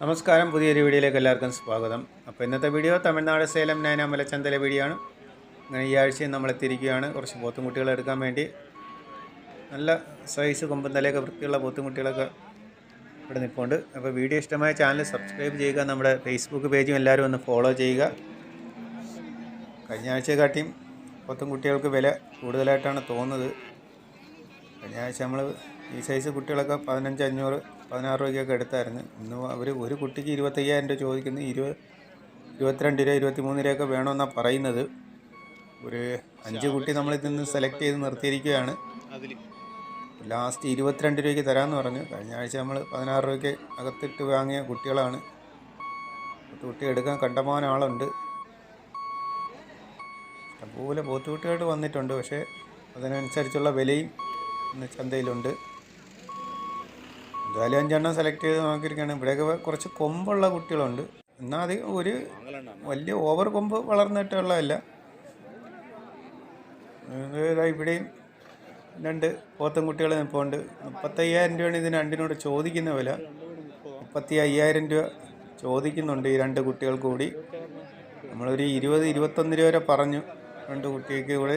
നമസ്കാരം. പുതിയൊരു വീഡിയോയിലേക്ക് എല്ലാവർക്കും സ്വാഗതം. അപ്പോൾ ഇന്നത്തെ വീഡിയോ തമിഴ്നാട് സേലം നയനാമല ചന്തല വീഡിയോ ആണ്. അങ്ങനെ ഈ ആഴ്ചയും നമ്മൾ എത്തിയിരിക്കുകയാണ്. കുറച്ച് പോത്തുംകുട്ടികളെ എടുക്കാൻ വേണ്ടി. നല്ല സൈസ് കൊമ്പും തലയൊക്കെ വൃത്തിയുള്ള പോത്തുംകുട്ടികളൊക്കെ ഇവിടെ നിൽപ്പുണ്ട്. അപ്പോൾ വീഡിയോ ഇഷ്ടമായ ചാനൽ സബ്സ്ക്രൈബ് ചെയ്യുക. നമ്മുടെ ഫേസ്ബുക്ക് പേജും എല്ലാവരും ഒന്ന് ഫോളോ ചെയ്യുക. കഴിഞ്ഞ ആഴ്ചയെക്കാട്ടിയും പോത്തുംകുട്ടികൾക്ക് വില കൂടുതലായിട്ടാണ് തോന്നുന്നത്. കഴിഞ്ഞ ആഴ്ച നമ്മൾ ഈ സൈസ് കുട്ടികളൊക്കെ പതിനഞ്ച് അഞ്ഞൂറ് പതിനാറ് രൂപയ്ക്കൊക്കെ എടുത്തായിരുന്നു. ഇന്ന് അവർ ഒരു കുട്ടിക്ക് ഇരുപത്തയ്യായിരം രൂപ ചോദിക്കുന്നത് ഇരുപത് ഇരുപത്തിരണ്ട് രൂപ ഇരുപത്തിമൂന്ന് രൂപയൊക്കെ വേണമെന്നാണ് പറയുന്നത്. ഒരു അഞ്ച് കുട്ടി നമ്മൾ ഇതിൽ നിന്ന് സെലക്ട് ചെയ്ത് നിർത്തിയിരിക്കുകയാണ്. ലാസ്റ്റ് ഇരുപത്തിരണ്ട് രൂപയ്ക്ക് തരാമെന്ന് പറഞ്ഞു. കഴിഞ്ഞ ആഴ്ച നമ്മൾ പതിനാറ് രൂപയ്ക്ക് അകത്തിട്ട് വാങ്ങിയ കുട്ടികളാണ്. കുട്ടി എടുക്കാൻ കണ്ടമാന ആളുണ്ട് ഇഷ്ടംപോലെ പോത്തുകുട്ടിയായിട്ട് വന്നിട്ടുണ്ട്. പക്ഷേ അതിനനുസരിച്ചുള്ള വിലയും ഇന്ന് ചന്തയിലുണ്ട്. എന്തായാലും അഞ്ചെണ്ണം സെലക്ട് ചെയ്ത് നോക്കിയിരിക്കുകയാണ്. ഇവിടെയൊക്കെ കുറച്ച് കൊമ്പുള്ള കുട്ടികളുണ്ട്. എന്നാൽ അത് ഒരു വലിയ ഓവർ കൊമ്പ് വളർന്നിട്ടുള്ളതല്ല ഇവിടെയും രണ്ട് പോത്തൻ കുട്ടികൾ നിൽപ്പുണ്ട് മുപ്പത്തയ്യായിരം രൂപയാണ് ഇതിന് രണ്ടിനോട് ചോദിക്കുന്ന വില. മുപ്പത്തി അയ്യായിരം രൂപ ചോദിക്കുന്നുണ്ട് ഈ രണ്ട് കുട്ടികൾ കൂടി. നമ്മളൊരു ഇരുപത് ഇരുപത്തൊന്ന് രൂപ വരെ പറഞ്ഞു. രണ്ട് കുട്ടികൾക്ക് കൂടി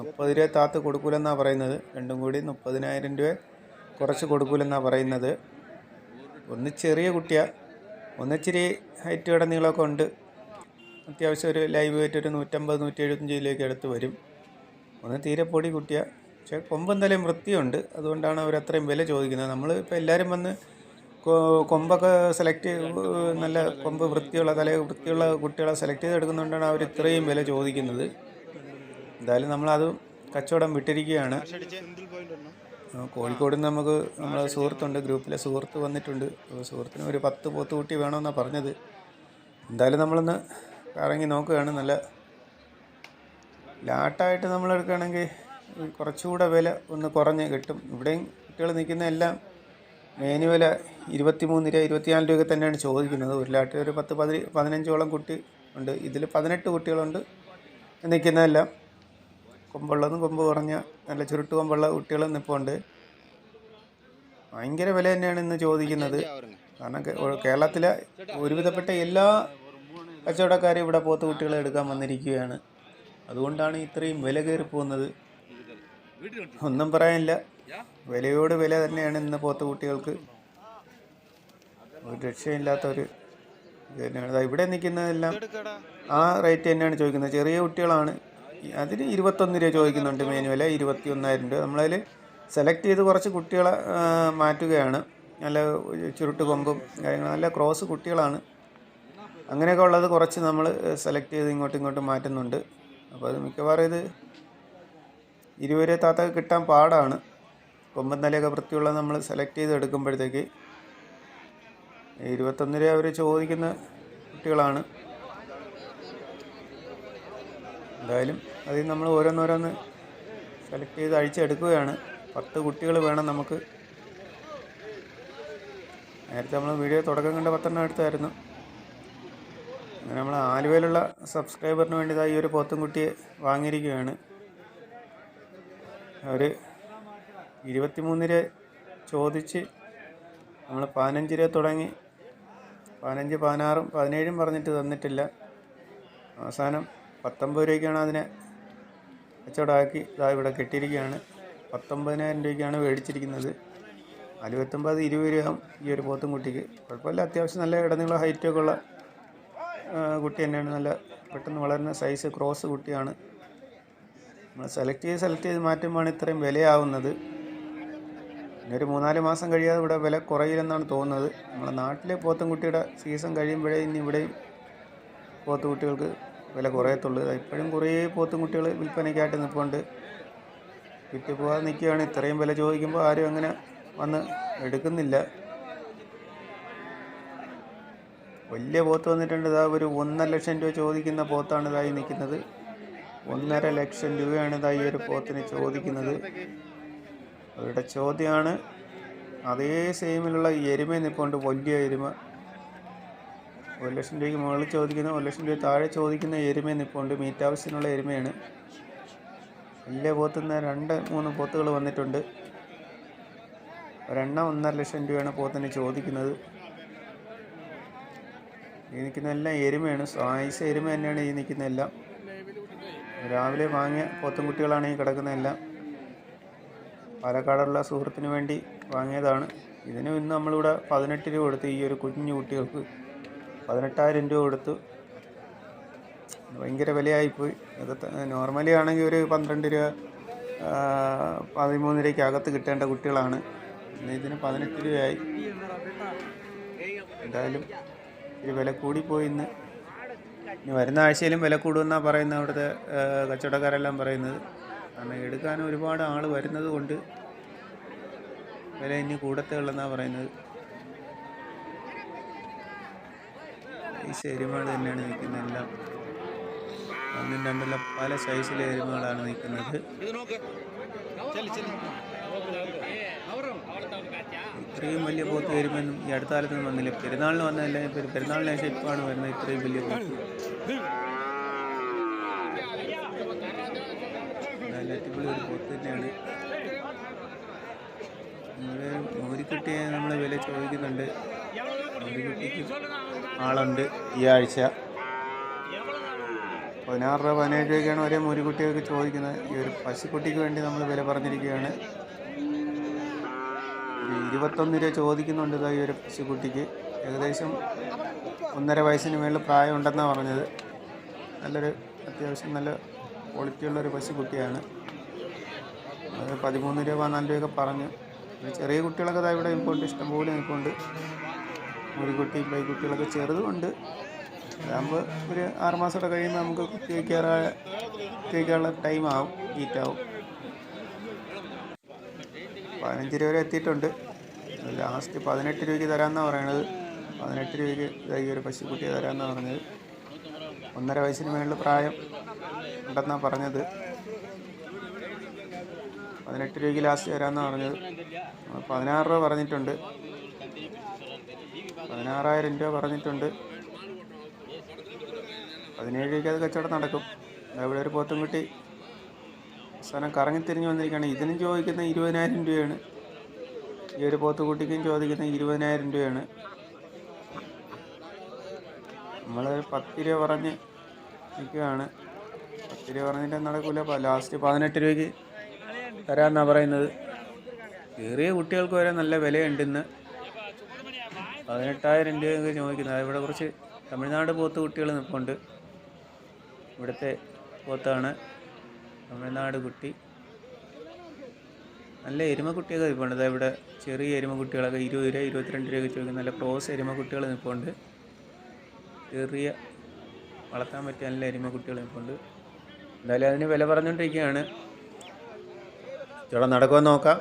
മുപ്പത് രൂപ താത്ത് കൊടുക്കൂലെന്നാണ് പറയുന്നത്. രണ്ടും കൂടി മുപ്പതിനായിരം രൂപ കുറച്ച് കൊടുക്കൂലെന്നാണ് പറയുന്നത്. ഒന്ന് ചെറിയ കുട്ടിയാണ് ഒന്നിച്ചിരി ഹൈറ്റ് കട നീളമൊക്കെ ഉണ്ട്. അത്യാവശ്യം ഒരു ലൈവ് വെയിറ്റ് ഒരു നൂറ്റമ്പത് നൂറ്റി എഴുപത്തഞ്ച് കിലോയ്ക്ക് അടുത്ത് വരും. ഒന്ന് തീരെ പൊടി കുട്ടിയ. പക്ഷേ കൊമ്പ് എന്തായാലും വൃത്തിയുണ്ട്. അതുകൊണ്ടാണ് അവർ അത്രയും വില ചോദിക്കുന്നത്. നമ്മൾ ഇപ്പോൾ എല്ലാവരും വന്ന് കൊമ്പൊക്കെ സെലക്ട് നല്ല കൊമ്പ് വൃത്തിയുള്ള തല വൃത്തിയുള്ള കുട്ടികളെ സെലക്ട് ചെയ്ത് എടുക്കുന്നതുകൊണ്ടാണ് അവർ ഇത്രയും വില ചോദിക്കുന്നത്. എന്തായാലും നമ്മളത് കച്ചവടം വിട്ടിരിക്കുകയാണ്. കോഴിക്കോട് നിന്ന് നമുക്ക് നമ്മുടെ സുഹൃത്തുണ്ട് ഗ്രൂപ്പിലെ സുഹൃത്ത് വന്നിട്ടുണ്ട്. അപ്പോൾ സുഹൃത്തിന് ഒരു പത്ത് പോത്ത് കുട്ടി വേണമെന്നാണ് പറഞ്ഞത്. എന്തായാലും നമ്മളൊന്ന് കറങ്ങി നോക്കുകയാണ്. നല്ല ലാട്ടായിട്ട് നമ്മൾ എടുക്കുകയാണെങ്കിൽ കുറച്ചുകൂടെ വില ഒന്ന് കുറഞ്ഞ് കിട്ടും. ഇവിടെയും കുട്ടികൾ നിൽക്കുന്ന എല്ലാം മേനു വില ഇരുപത്തിമൂന്ന് രൂപ ഇരുപത്തിനാല് രൂപയൊക്കെ തന്നെയാണ് ചോദിക്കുന്നത്. ഒരു ലാട്ടിൽ ഒരു പത്ത് പതി പതിനഞ്ചോളം കുട്ടി ഉണ്ട്. ഇതിൽ പതിനെട്ട് കുട്ടികളുണ്ട് നിൽക്കുന്നതെല്ലാം. കൊമ്പുള്ളതും കൊമ്പ് കുറഞ്ഞ നല്ല ചുരുട്ട് കൊമ്പുള്ള കുട്ടികളും നിൽപ്പുണ്ട് ഭയങ്കര വില തന്നെയാണ് ഇന്ന് ചോദിക്കുന്നത്. കാരണം കേരളത്തിലെ ഒരുവിധപ്പെട്ട എല്ലാ കച്ചവടക്കാരും ഇവിടെ പോത്ത് കുട്ടികളെ എടുക്കാൻ വന്നിരിക്കുകയാണ്. അതുകൊണ്ടാണ് ഇത്രയും വില കയറി പോകുന്നത്. ഒന്നും പറയാനില്ല. വിലയോട് വില തന്നെയാണ് ഇന്ന് പോത്ത് കുട്ടികൾക്ക്. ഒരു രക്ഷയില്ലാത്ത ഒരു ഇവിടെ നിൽക്കുന്നതെല്ലാം ആ റേറ്റ് തന്നെയാണ് ചോദിക്കുന്നത്. ചെറിയ കുട്ടികളാണ്. അതിന് ഇരുപത്തൊന്ന് രൂപ ചോദിക്കുന്നുണ്ട് വില ഇരുപത്തി ഒന്നായിരം രൂപ. നമ്മളതിൽ സെലക്ട് ചെയ്ത് കുറച്ച് കുട്ടികളെ മാറ്റുകയാണ്. നല്ല ചുരുട്ട് കൊമ്പും കാര്യങ്ങളും. നല്ല ക്രോസ് കുട്ടികളാണ്. അങ്ങനെയൊക്കെ ഉള്ളത് കുറച്ച് നമ്മൾ സെലക്ട് ചെയ്ത് ഇങ്ങോട്ടും ഇങ്ങോട്ടും മാറ്റുന്നുണ്ട്. അപ്പോൾ അത് മിക്കവാറും ഇത് ഇരുപത് രൂപ താത്ത കിട്ടാൻ പാടാണ്. കൊമ്പൻ തലയൊക്കെ വൃത്തിയുള്ള നമ്മൾ സെലക്ട് ചെയ്ത് എടുക്കുമ്പോഴത്തേക്ക് ഇരുപത്തൊന്ന് രൂപ അവർ ചോദിക്കുന്ന കുട്ടികളാണ്. എന്തായാലും അതിൽ നമ്മൾ ഓരോന്നോരോന്ന് സെലക്ട് ചെയ്ത് അഴിച്ചെടുക്കുകയാണ് പത്ത് കുട്ടികൾ വേണം നമുക്ക്. നേരത്തെ നമ്മൾ വീഡിയോ തുടക്കം കണ്ട പത്തെണ്ണം എടുത്തായിരുന്നു. അങ്ങനെ നമ്മൾ ആലുവയിലുള്ള സബ്സ്ക്രൈബറിന് വേണ്ടിയതായി ഈ ഒരു പോത്തുംകുട്ടിയെ വാങ്ങിയിരിക്കുകയാണ്. അവർ ഇരുപത്തിമൂന്ന് രൂപ ചോദിച്ച് നമ്മൾ പതിനഞ്ച് തുടങ്ങി. പതിനഞ്ച് പതിനാറും പതിനേഴും പറഞ്ഞിട്ട് തന്നിട്ടില്ല. അവസാനം പത്തൊമ്പത് രൂപയ്ക്കാണ് അതിനെ കച്ചവടമാക്കി ഇതാ ഇവിടെ കെട്ടിയിരിക്കുകയാണ്. പത്തൊമ്പതിനായിരം രൂപയ്ക്കാണ് മേടിച്ചിരിക്കുന്നത്. അലുപത്തൊമ്പത് ഇരുപത് രൂപ ഈ ഒരു പോത്തും കുട്ടിക്ക്. കുഴപ്പമില്ല അത്യാവശ്യം നല്ല ഇടനീളം ഹൈറ്റൊക്കെ ഉള്ള കുട്ടി തന്നെയാണ്. നല്ല പെട്ടെന്ന് വളരുന്ന സൈസ് ക്രോസ് കുട്ടിയാണ്. നമ്മൾ സെലക്ട് ചെയ്ത് സെലക്ട് ചെയ്ത് മാറ്റുമ്പോഴാണ് ഇത്രയും വിലയാവുന്നത്. പിന്നെ ഒരു മൂന്നാൽ മാസം കഴിയാതെ ഇവിടെ വില കുറയില്ലെന്നാണ് തോന്നുന്നത്. നമ്മുടെ നാട്ടിലെ പോത്തുംകുട്ടിയുടെ സീസൺ കഴിയുമ്പോഴേ ഇനി ഇവിടെയും പോത്തുകുട്ടികൾക്ക് വില കുറയത്തുള്ളൂ. ഇപ്പോഴും കുറേ പോത്തുംകുട്ടികൾ വിൽപ്പനയ്ക്കായിട്ട് നിൽപ്പുണ്ട് വിറ്റ് പോകാതെ നിൽക്കുകയാണ്. ഇത്രയും വില ചോദിക്കുമ്പോൾ ആരും അങ്ങനെ വന്ന് എടുക്കുന്നില്ല. വലിയ പോത്ത് വന്നിട്ടുണ്ട്. ഇതാ ഒരു ഒന്നര ലക്ഷം രൂപ ചോദിക്കുന്ന പോത്താണ് ഇതായി നിൽക്കുന്നത്. ഒന്നര ലക്ഷം രൂപയാണ് ഇതാ ഈ ഒരു പോത്തിന് ചോദിക്കുന്നത്. അവരുടെ ചോദ്യമാണ് അതേ സെയിമിലുള്ള എരുമ നിൽപ്പുണ്ട് വലിയ എരുമ. ഒരു ലക്ഷം രൂപയ്ക്ക് മുകളിൽ ചോദിക്കുന്ന ഒരു ലക്ഷം രൂപ താഴെ ചോദിക്കുന്ന എരുമ നിൽപ്പുണ്ട് മീറ്റ് ആവശ്യത്തിനുള്ള എരുമയാണ്. വലിയ പോത്തുന്ന രണ്ട് മൂന്ന് പോത്തുകൾ വന്നിട്ടുണ്ട്. ഒരെണ്ണം ഒന്നര ലക്ഷം രൂപയാണ് പോത്തിന് ചോദിക്കുന്നത്. ഈ നിൽക്കുന്ന എല്ലാം എരുമയാണ്. സായിസ് എരുമ തന്നെയാണ് ഈ നിൽക്കുന്ന എല്ലാം. രാവിലെ വാങ്ങിയ പോത്തുംകുട്ടികളാണ് ഈ കിടക്കുന്നതെല്ലാം പാലക്കാടുള്ള സുഹൃത്തിന് വേണ്ടി വാങ്ങിയതാണ്. ഇതിന് ഇന്ന് നമ്മളിവിടെ പതിനെട്ട് രൂപ കൊടുത്ത് ഈ ഒരു കുഞ്ഞു കുട്ടികൾക്ക് പതിനെട്ടായിരം രൂപ കൊടുത്തു. ഭയങ്കര വിലയായിപ്പോയി. അത് നോർമലി ആണെങ്കിൽ ഒരു പന്ത്രണ്ട് രൂപ പതിമൂന്ന് രൂപയ്ക്ക് അകത്ത് കിട്ടേണ്ട കുട്ടികളാണ്. ഇതിന് പതിനെട്ട് രൂപയായി. എന്തായാലും ഇത് വില കൂടിപ്പോയി ഇന്ന്. ഇനി വരുന്ന ആഴ്ചയിലും വില കൂടുമെന്നാണ് പറയുന്നത് അവിടുത്തെ കച്ചവടക്കാരെല്ലാം പറയുന്നത്. കാരണം എടുക്കാൻ ഒരുപാട് ആൾ വരുന്നത് കൊണ്ട് വില ഇനി കൂടത്തേ ഉള്ളെന്നാണ് പറയുന്നത്. ഈ എരുമകൾ തന്നെയാണ് നിൽക്കുന്നത്. എല്ലാം ഒന്നും രണ്ടെല്ലാം പല സൈസിലെ എരുമകളാണ് നിൽക്കുന്നത്. ഇത്രയും വലിയ പോത്ത് വരുമെന്നും ഈ അടുത്ത കാലത്തൊന്നും വന്നില്ല. പെരുന്നാളിന് വന്നതല്ല? പെരുന്നാളിന് ശേഷം ഇപ്പോഴാണ് വരുന്നത് ഇത്രയും വലിയ പോത്ത്. നല്ല അടിപൊളി ഒരു പോത്ത് തന്നെയാണ്. ഇവിടെ മോരിക്കുട്ടിയെ നമ്മൾ വില ചോദിക്കുന്നുണ്ട്. മോരിക്കുട്ടിക്ക് ആളുണ്ട് ഈ ആഴ്ച. പതിനാറ് രൂപ പതിനേഴ് രൂപയ്ക്കാണ് ഒരേ മോരിക്കുട്ടിയൊക്കെ ചോദിക്കുന്നത്. ഈ ഒരു പശുക്കുട്ടിക്ക് വേണ്ടി നമ്മൾ വില പറഞ്ഞിരിക്കുകയാണ്. ഇരുപത്തൊന്ന് രൂപ ചോദിക്കുന്നുണ്ട് ഇതാ ഈ ഒരു പശുക്കുട്ടിക്ക്. ഏകദേശം ഒന്നര വയസ്സിന് മേളിൽ പ്രായം ഉണ്ടെന്നാണ് പറഞ്ഞത്. നല്ലൊരു അത്യാവശ്യം നല്ല ക്വാളിറ്റിയുള്ള ഒരു പശുക്കുട്ടിയാണ്. അത് പതിമൂന്ന് രൂപ നാല് രൂപയൊക്കെ പറഞ്ഞു. ചെറിയ കുട്ടികളൊക്കെ ദാ ഇവിടെ ഇമ്പോർട്ട് ഇഷ്ടംപോലെ നിൽപ്പുണ്ട്. മുരിക്കുട്ടി പൈക്കുട്ടികളൊക്കെ ചെറുതുമുണ്ട്. അതാകുമ്പോൾ ഒരു ആറുമാസമൊക്കെ കഴിയുമ്പോൾ നമുക്ക് കുത്തി വയ്ക്കാറായ കുത്തി വയ്ക്കാനുള്ള ടൈം ആവും. ഹീറ്റാവും പതിനഞ്ച് രൂപ വരെ എത്തിയിട്ടുണ്ട്. ലാസ്റ്റ് പതിനെട്ട് രൂപയ്ക്ക് തരാമെന്നാണ് പറയണത്. പതിനെട്ട് രൂപയ്ക്ക് ഇതായി ഒരു പശുക്കുട്ടിയെ തരാമെന്നാണ് പറഞ്ഞത്. ഒന്നര വയസ്സിന് മേളിൽ പ്രായം ഉണ്ടെന്നാണ് പറഞ്ഞത്. പതിനെട്ട് രൂപയ്ക്ക് ലാസ്റ്റ് തരാമെന്നാണ് പറഞ്ഞത്. പതിനാറ് രൂപ പറഞ്ഞിട്ടുണ്ട്. പതിനാറായിരം രൂപ പറഞ്ഞിട്ടുണ്ട്. പതിനേഴിലേക്ക് അത് കച്ചവടം നടക്കും. അവിടെ ഒരു പോത്തുംകുട്ടി സ്ഥലം കറങ്ങി തിരിഞ്ഞ് വന്നിരിക്കുകയാണ്. ഇതിനും ചോദിക്കുന്ന ഇരുപതിനായിരം രൂപയാണ്. ഈ ഒരു പോത്തുകുട്ടിക്കും ചോദിക്കുന്ന ഇരുപതിനായിരം രൂപയാണ്. നമ്മൾ പത്ത് രൂപ പറഞ്ഞ് നിൽക്കുകയാണ്. പത്ത് രൂപ പറഞ്ഞിട്ട് നടക്കില്ല ലാസ്റ്റ് പതിനെട്ട് രൂപയ്ക്ക് തരാമെന്നാണ് പറയുന്നത്. ചെറിയ കുട്ടികൾക്ക് വരെ നല്ല വിലയുണ്ട് ഇന്ന്. പതിനെട്ടായിരം രൂപയൊക്കെ ചോദിക്കുന്നത് ഇവിടെ കുറച്ച് തമിഴ്നാട് പോത്ത് കുട്ടികൾ നിൽപ്പുണ്ട്. ഇവിടുത്തെ പോത്താണ് തമിഴ്നാട് കുട്ടി. നല്ല എരുമക്കുട്ടിയൊക്കെ നിൽപ്പുണ്ട്. അതായത് ഇവിടെ ചെറിയ എരുമക്കുട്ടികളൊക്കെ ഇരുപത് രൂപ ഇരുപത്തിരണ്ട് രൂപയൊക്കെ ചോദിക്കുന്നത് നല്ല ക്രോസ് എരുമക്കുട്ടികൾ നിൽപ്പുണ്ട്. ചെറിയ വളർത്താൻ പറ്റിയ നല്ല എരുമക്കുട്ടികൾ നിൽപ്പുണ്ട്. എന്തായാലും അതിന് വില പറഞ്ഞുകൊണ്ടിരിക്കുകയാണ്. ചേട്ടാ നടക്കുമെന്ന് നോക്കാം.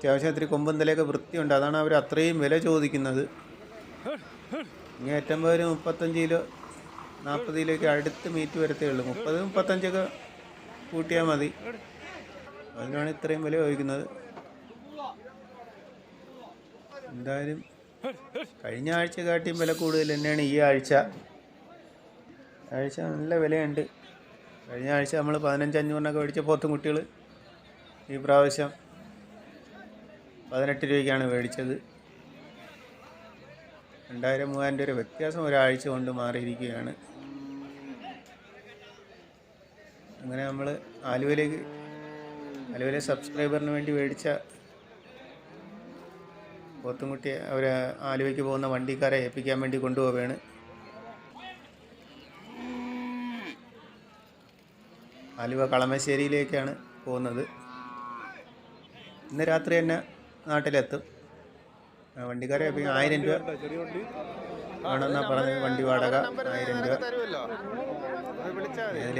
അത്യാവശ്യം ഇത്തിരി കൊമ്പന്തലയൊക്കെ വൃത്തിയുണ്ട്. അതാണ് അവർ അത്രയും വില ചോദിക്കുന്നത്. ഇനി ഏറ്റവും പേര് മുപ്പത്തഞ്ച് കിലോ നാൽപ്പത് കിലോയ്ക്ക് അടുത്ത് മീറ്റ് വരത്തേ ഉള്ളൂ. മുപ്പത് മുപ്പത്തഞ്ചൊക്കെ കൂട്ടിയാൽ മതി. അതിനാണ് ഇത്രയും വില ചോദിക്കുന്നത്. എന്തായാലും കഴിഞ്ഞ ആഴ്ച കാട്ടിയും വില കൂടുതൽ തന്നെയാണ് ഈ ആഴ്ച. ആഴ്ച നല്ല വിലയുണ്ട്. കഴിഞ്ഞ ആഴ്ച നമ്മൾ പതിനഞ്ച് അഞ്ഞൂറിനൊക്കെ മേടിച്ച പോത്തും കുട്ടികൾ ഈ പ്രാവശ്യം. പതിനെട്ട് രൂപയ്ക്കാണ് മേടിച്ചത്. രണ്ടായിരം മൂവായിരം രൂപ വ്യത്യാസം ഒരാഴ്ച കൊണ്ട് മാറിയിരിക്കുകയാണ്. അങ്ങനെ നമ്മൾ ആലുവയിലേക്ക് ആലുവയിലെ സബ്സ്ക്രൈബറിന് വേണ്ടി മേടിച്ച പോത്തുംകുട്ടിയെ അവർ ആലുവയ്ക്ക് പോകുന്ന വണ്ടിക്കാരെ ഏൽപ്പിക്കാൻ വേണ്ടി കൊണ്ടുപോവുകയാണ്. ആലുവ കളമശ്ശേരിയിലേക്കാണ് പോകുന്നത്. ഇന്ന് രാത്രി തന്നെ നാട്ടിലെത്തും. വണ്ടിക്കാരെ ആയിരം രൂപ ആണെന്നാ പറഞ്ഞത്. വണ്ടി വാടക ആയിരം രൂപ. അതിൽ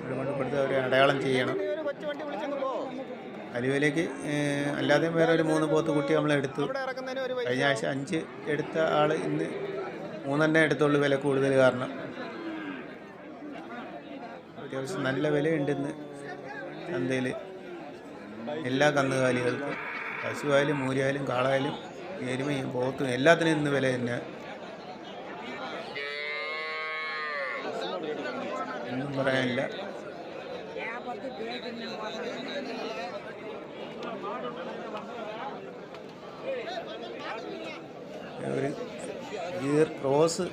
ഇവിടെ കൊണ്ട് കൊടുത്ത് അവർ അടയാളം ചെയ്യണം. അലുവയിലേക്ക് അല്ലാതെയും അല്ലാതെ വേറെ ഒരു മൂന്ന് പോത്ത് കുട്ടി നമ്മൾ എടുത്തു. കഴിഞ്ഞ ആഴ്ച അഞ്ച് എടുത്ത ആൾ ഇന്ന് മൂന്നെണ്ണേ എടുത്തുള്ളൂ വില കൂടുതൽ കാരണം. അത്യാവശ്യം നല്ല വിലയുണ്ട് ഇന്ന് ചന്തയിൽ എല്ലാ കന്നുകാലികൾക്കും. പശുവായാലും മൂരിയായാലും കാളായാലും എരുമയും പോത്തും എല്ലാത്തിനും ഇന്ന് വില തന്നെ. ഒന്നും പറയാനില്ല. ഒരു ഈ ക്രോസ്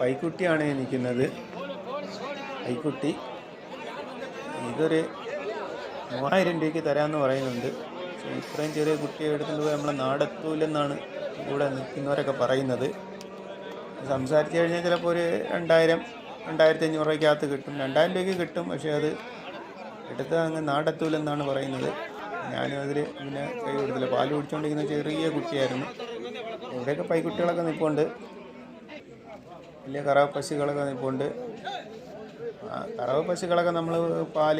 പൈക്കുട്ടിയാണ് നിൽക്കുന്നത്. പൈക്കുട്ടി. ഇതൊരു മൂവായിരം രൂപയ്ക്ക് തരാമെന്ന് പറയുന്നുണ്ട്. ഇത്രയും ചെറിയ കുട്ടിയെ എടുത്തുകൊണ്ട് പോയി നമ്മളെ നാടെത്തൂലെന്നാണ് ഇവിടെ നിൽക്കുന്നവരൊക്കെ പറയുന്നത്. സംസാരിച്ച് കഴിഞ്ഞാൽ ചിലപ്പോൾ ഒരു രണ്ടായിരം രണ്ടായിരത്തി അഞ്ഞൂറ് രൂപയ്ക്കകത്ത് കിട്ടും. രണ്ടായിരം രൂപയ്ക്ക് കിട്ടും പക്ഷേ അത് എടുത്ത് അങ്ങ് നാടെത്തൂലെന്നാണ് പറയുന്നത്. ഞാനും അതിൽ പിന്നെ കൈ കൊടുത്തില്ല. പാൽ കുടിച്ചുകൊണ്ടിരിക്കുന്ന ചെറിയ കുട്ടിയായിരുന്നു. ഇവിടെയൊക്കെ പൈക്കുട്ടികളൊക്കെ നിൽപ്പുണ്ട് വലിയ കറവ പശുക്കളൊക്കെ നിൽപ്പുണ്ട് കറവ പശുക്കളൊക്കെ നമ്മൾ പാൽ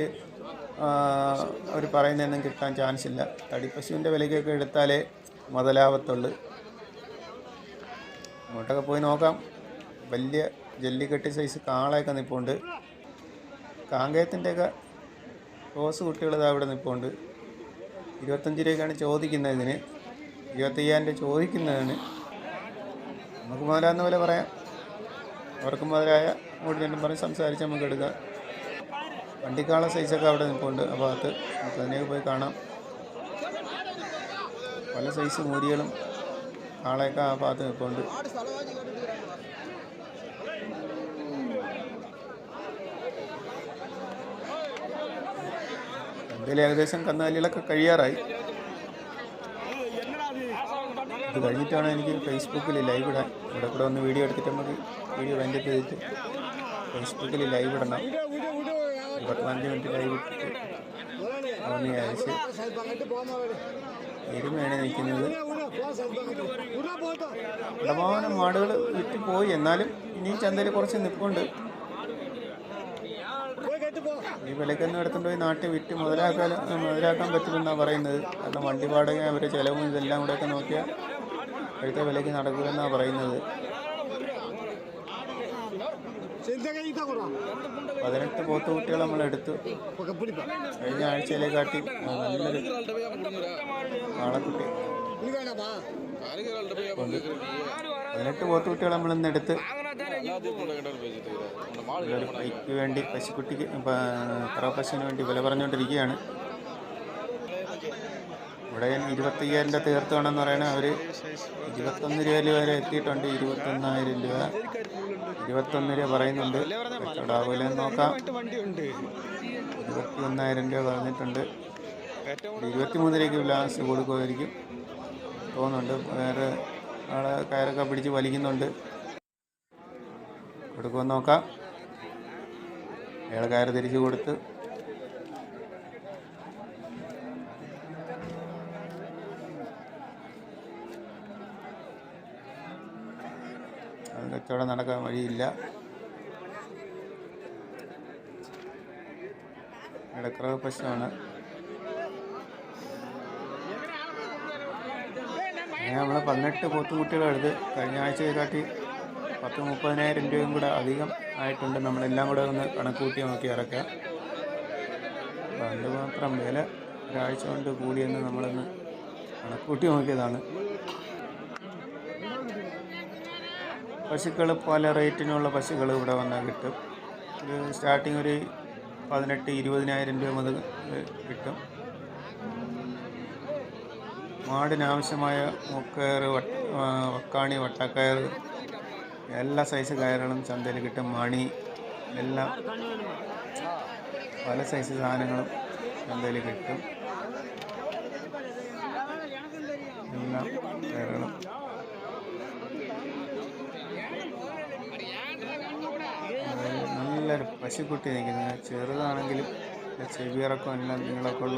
അവർ പറയുന്നതൊന്നും കിട്ടാൻ ചാൻസ് ഇല്ല. തടിപ്പശുവിന്റെ വിലയ്ക്കൊക്കെ എടുത്താലേ മുതലാവത്തുള്ളൂ. അങ്ങോട്ടൊക്കെ പോയി നോക്കാം. വലിയ ജല്ലിക്കെട്ട് സൈസ് കാളയൊക്കെ നിൽപ്പുണ്ട് കാങ്കയത്തിന്റെയൊക്കെ റോസ് കുട്ടികൾ അവിടെ നിൽപ്പുണ്ട് ഇരുപത്തഞ്ച് രൂപയ്ക്കാണ് ചോദിക്കുന്നത് ഇതിന്. ഇരുപത്തയ്യായിരം രൂപ ചോദിക്കുന്നതിന് നമുക്ക് മുതലാകുന്ന പോലെ പറയാം. അവർക്ക് മുതലായ അങ്ങോട്ട് രണ്ടും പറഞ്ഞ് സംസാരിച്ച് നമുക്ക് എടുക്കാം. വണ്ടിക്കാള സൈസൊക്കെ അവിടെ നിൽപ്പുണ്ട്. ആ ഭാഗത്ത് നമുക്ക് അതിനെയൊക്കെ പോയി കാണാം. പല സൈസ് മൂരികളും കാളയൊക്കെ ആ ഭാഗത്ത് നിൽപ്പുണ്ട്. ഇന്ത്യയിൽ ഏകദേശം കന്നുകാലികളൊക്കെ കഴിയാറായി. ഇത് കഴിഞ്ഞിട്ടാണ് എനിക്ക് ഫേസ്ബുക്കിൽ ലൈവ് ഇടാൻ. ഇവിടെ കൂടെ ഒന്ന് വീഡിയോ എടുത്തിട്ട് നമുക്ക് വീഡിയോ വേണ്ടി ചെയ്തിട്ട് ഫേസ്ബുക്കിൽ ലൈവ് ഇടണം. പതിനഞ്ച് മിനിറ്റ് വിചാരിച്ച് എരുമയാണ് നിൽക്കുന്നത്. ഇടമാനം മാടുകൾ വിറ്റ് പോയി. എന്നാലും ഇനിയും ചന്തയിൽ കുറച്ച് നിൽപ്പുണ്ട്. ഈ വിലക്കൊന്നും എടുത്തുകൊണ്ട് പോയി നാട്ടിൽ വിറ്റ് മുതലാക്കാൻ മുതലാക്കാൻ പറ്റുമെന്നാണ് പറയുന്നത്. കാരണം വണ്ടി വാടക അവരുടെ ചിലവും ഇതെല്ലാം കൂടെയൊക്കെ നോക്കിയാൽ അടുത്ത വിലയ്ക്ക് നടക്കുമെന്നാണ് പറയുന്നത്. പതിനെട്ട് പോത്ത് കുട്ടികൾ നമ്മൾ എടുത്തു. കഴിഞ്ഞ ആഴ്ചയിലെ കാട്ടി നല്ലൊരു ആളക്കുട്ടി. പതിനെട്ട് പോത്ത് കുട്ടികൾ നമ്മൾ ഇന്ന് എടുത്ത്. ബൈക്ക് പൈക്ക് വേണ്ടി പശുക്കുട്ടിക്ക് കറവ പശുവിന് വേണ്ടി വില പറഞ്ഞുകൊണ്ടിരിക്കുകയാണ്. ഇവിടെ ഇരുപത്തയ്യായിരം രൂപ തീർത്ത് വേണമെന്ന് പറയണത് അവർ ഇരുപത്തൊന്ന് രൂപയിൽ വരെ എത്തിയിട്ടുണ്ട്. ഇരുപത്തൊന്നായിരം രൂപ. ഇരുപത്തൊന്ന് രൂപ പറയുന്നുണ്ട് കച്ചവടാവില്ലെന്ന് നോക്കാം. ഇരുപത്തി ഒന്നായിരം രൂപ പറഞ്ഞിട്ടുണ്ട്. ഒരു ഇരുപത്തിമൂന്ന് രൂപയ്ക്ക് ലാസ്റ്റ് കൊടുക്കുമായിരിക്കും തോന്നുന്നുണ്ട് വേറെ ആളെ കയറൊക്കെ പിടിച്ച് വലിക്കുന്നുണ്ട്. കൊടുക്കുമെന്ന് നോക്കാം. അയാൾ കയറ് തിരിച്ച് കൊടുത്ത് കച്ചവടം നടക്കാൻ വഴിയില്ല. ഇടക്കറവ് പശുവാണ് അങ്ങനെ നമ്മൾ പതിനെട്ട് പോത്തുകുട്ടികളെടുത്ത് കഴിഞ്ഞ ആഴ്ചയെ കാട്ടി പത്ത് മുപ്പതിനായിരം രൂപയും കൂടെ അധികം ആയിട്ടുണ്ട്. നമ്മളെല്ലാം കൂടെ ഒന്ന് കണക്ക് കൂട്ടി നോക്കി ഇറക്കാം അപ്പോൾ അതുമാത്രം വില ഒരാഴ്ച കൊണ്ട് കൂടിയെന്ന് നമ്മളൊന്ന് കണക്ക് കൂട്ടി നോക്കിയതാണ്. പശുക്കൾ പല റേറ്റിനുള്ള പശുക്കൾ ഇവിടെ വന്നാൽ കിട്ടും. ഒരു സ്റ്റാർട്ടിങ് ഒരു പതിനെട്ട് ഇരുപതിനായിരം രൂപ മുതൽ കിട്ടും. മാടിനാവശ്യമായ മുക്കയർ വട്ട വക്കാണി വട്ടക്കയർ എല്ലാ സൈസ് കയറുകളും ചന്തയിൽ കിട്ടും. മണി എല്ലാം പല സൈസ് സാധനങ്ങളും ചന്തയിൽ കിട്ടും എല്ലാം കയറുകളും പശുക്കുട്ടി നിൽക്കുന്നത് ചെറുതാണെങ്കിലും ചെവിയിറക്കം എല്ലാം നിങ്ങളൊക്കെ ഉള്ള